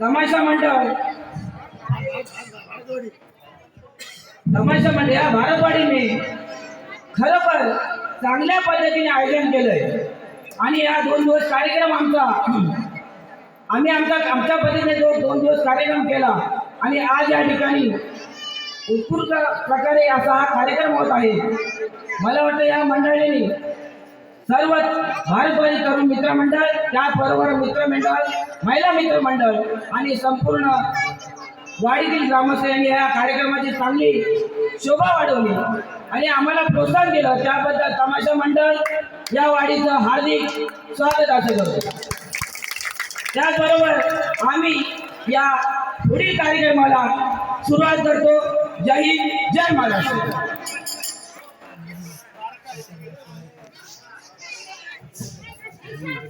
तमाशा मंडळ. तमाशा मंडळ या भारतवाडीने खरोखर चांगल्या पद्धतीने आयोजन केलंय. आणि या दोन दिवस कार्यक्रम आमचा आम्ही आमचा आमच्या पद्धतीने जो दोन दिवस कार्यक्रम केला आणि आज या ठिकाणी उत्कृष्ट प्रकारे असा हा कार्यक्रम होत आहे. मला वाटतं या मंडळीने सर्व भारतवारी तरुण मित्रमंडळ त्याचबरोबर मित्रमंडळ महिला मित्रमंडळ आणि संपूर्ण वाडीतील ग्रामस्थांनी या कार्यक्रमाची चांगली शोभा वाढवली. आणि आम्हाला प्रोत्साहन दिलं. त्याबद्दल तमाशा मंडळ या वाडीचं हार्दिक स्वागत असं करतो. त्याचबरोबर आम्ही या पुढील कार्यक्रमाला सुरुवात करतो. जय हिंद जय महाराष्ट्र.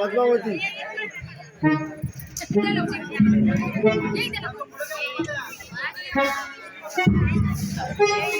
पद्मावती यही हम्म।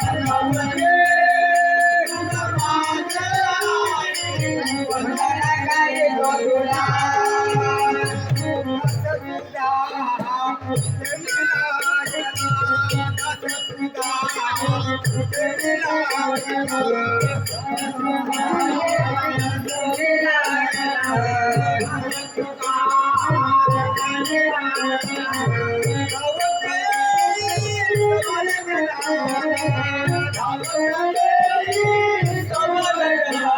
Oh, Thank you.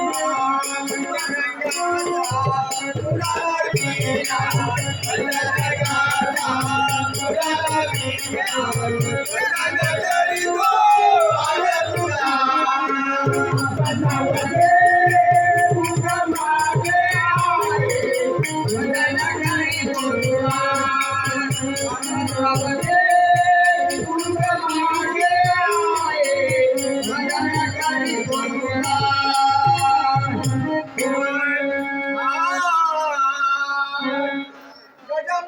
I'm